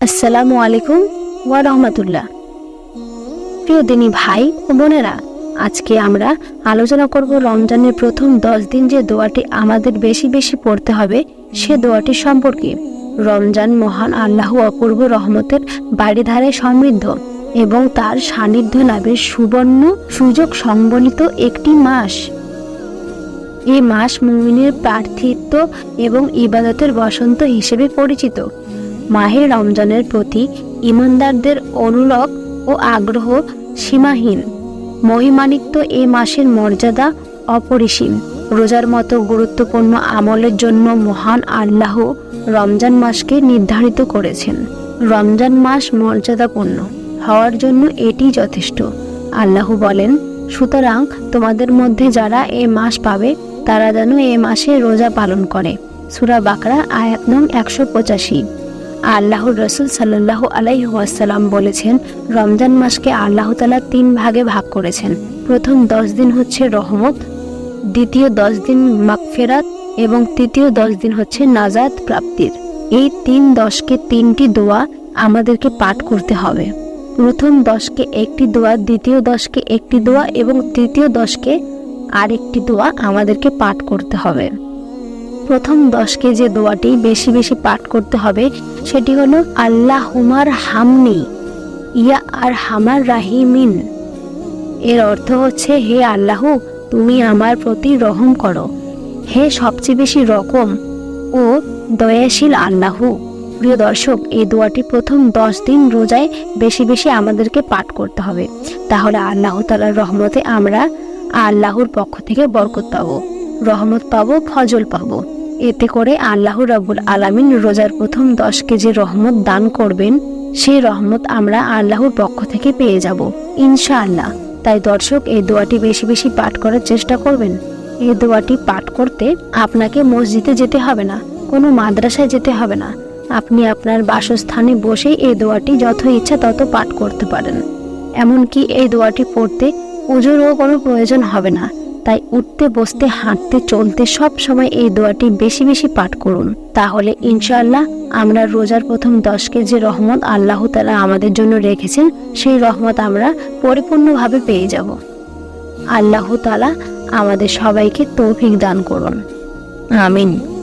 আসসালামু আলাইকুম ওয়া রহমতুল্লাহ। প্রিয় দিনী ভাই ও বোনেরা, আজকে আমরা আলোচনা করব রমজানের প্রথম দশ দিন যে দোয়াটি আমাদের বেশি বেশি পড়তে হবে, সে দোয়াটি সম্পর্কে। রমজান মহান আল্লাহ অপূর্ব রহমতের বাড়িধারে সমৃদ্ধ এবং তার সান্নিধ্য লাভের সুবর্ণ সুযোগ সংবলিত একটি মাস। এই মাস মুমিনের প্রার্থিত্ব এবং ইবাদতের বসন্ত হিসেবে পরিচিত। মাহের রমজানের প্রতি ইমানদারদের অনুরগ ও আগ্রহ সীমাহীন। মহিমানিত্য এ মাসের মর্যাদা অপরিসীম। রোজার মতো গুরুত্বপূর্ণ আমলের জন্য মহান আল্লাহ রমজান মাসকে নির্ধারিত করেছেন। রমজান মাস মর্যাদাপূর্ণ হওয়ার জন্য এটি যথেষ্ট। আল্লাহ বলেন, সুতরাং তোমাদের মধ্যে যারা এ মাস পাবে, তারা যেন এ মাসে রোজা পালন করে। সুরা বাকরা আয়াত নং একশো পঁচাশি। আল্লাহর রসুল সাল্লাহ আলাইহাসাল্লাম বলেছেন, রমজান মাসকে আল্লাহ তালা তিন ভাগে ভাগ করেছেন। প্রথম দশ দিন হচ্ছে রহমত, দ্বিতীয় দশ দিন মাকফেরাত এবং তৃতীয় দশ দিন হচ্ছে নাজাদ প্রাপ্তির। এই তিন দশকে তিনটি দোয়া আমাদেরকে পাঠ করতে হবে। প্রথম দশকে একটি দোয়া, দ্বিতীয় দশকে একটি দোয়া এবং তৃতীয় দশকে আরেকটি দোয়া আমাদেরকে পাঠ করতে হবে। প্রথম দশকে যে দোয়াটি বেশি বেশি পাঠ করতে হবে। সেটি হলো আল্লাহ হুমার হামনি, ইয়া আর হামার রাহিমিন। এর অর্থ হচ্ছে, হে আল্লাহ, তুমি আমার প্রতি রহম করো। হে সবচেয়ে বেশি রকম ও দয়াশীল আল্লাহ। প্রিয় দর্শক, এই দোয়াটি প্রথম দশ দিন রোজায় বেশি বেশি আমাদেরকে পাঠ করতে হবে। তাহলে আল্লাহ তালার রহমতে আমরা আল্লাহর পক্ষ থেকে বরকত পাবো, রহমত পাবো, ফজল পাবো। এতে করে আল্লাহ রাবুল আলামিন রোজার প্রথম দশ কেজি রহমত দান করবেন সেই রহমত আমরা আল্লাহর পক্ষ থেকে পেয়ে যাব, ইনশাআল্লাহ। তাই দর্শক, এই দোয়াটি বেশি বেশি পাঠ করার চেষ্টা করবেন। এই দোয়াটি পাঠ করতে আপনাকে মসজিদে যেতে হবে না, কোনো মাদ্রাসায় যেতে হবে না। আপনি আপনার বাসস্থানে বসেই এই দোয়াটি যত ইচ্ছা তত পাঠ করতে পারেন। এমনকি এই দোয়াটি পড়তে পুজোরও কোনো প্রয়োজন হবে না। তাই উঠতে, বসতে, হাঁটতে, চলতে সব সময় এই দোয়াটি বেশি বেশি পাঠ করুন। তাহলে ইনশাআল্লাহ আমরা রোজার প্রথম দশকে যে রহমত আল্লাহ তালা আমাদের জন্য রেখেছেন, সেই রহমত আমরা পরিপূর্ণভাবে পেয়ে যাব। আল্লাহ তালা আমাদের সবাইকে তৌফিক দান করুন। আমিন।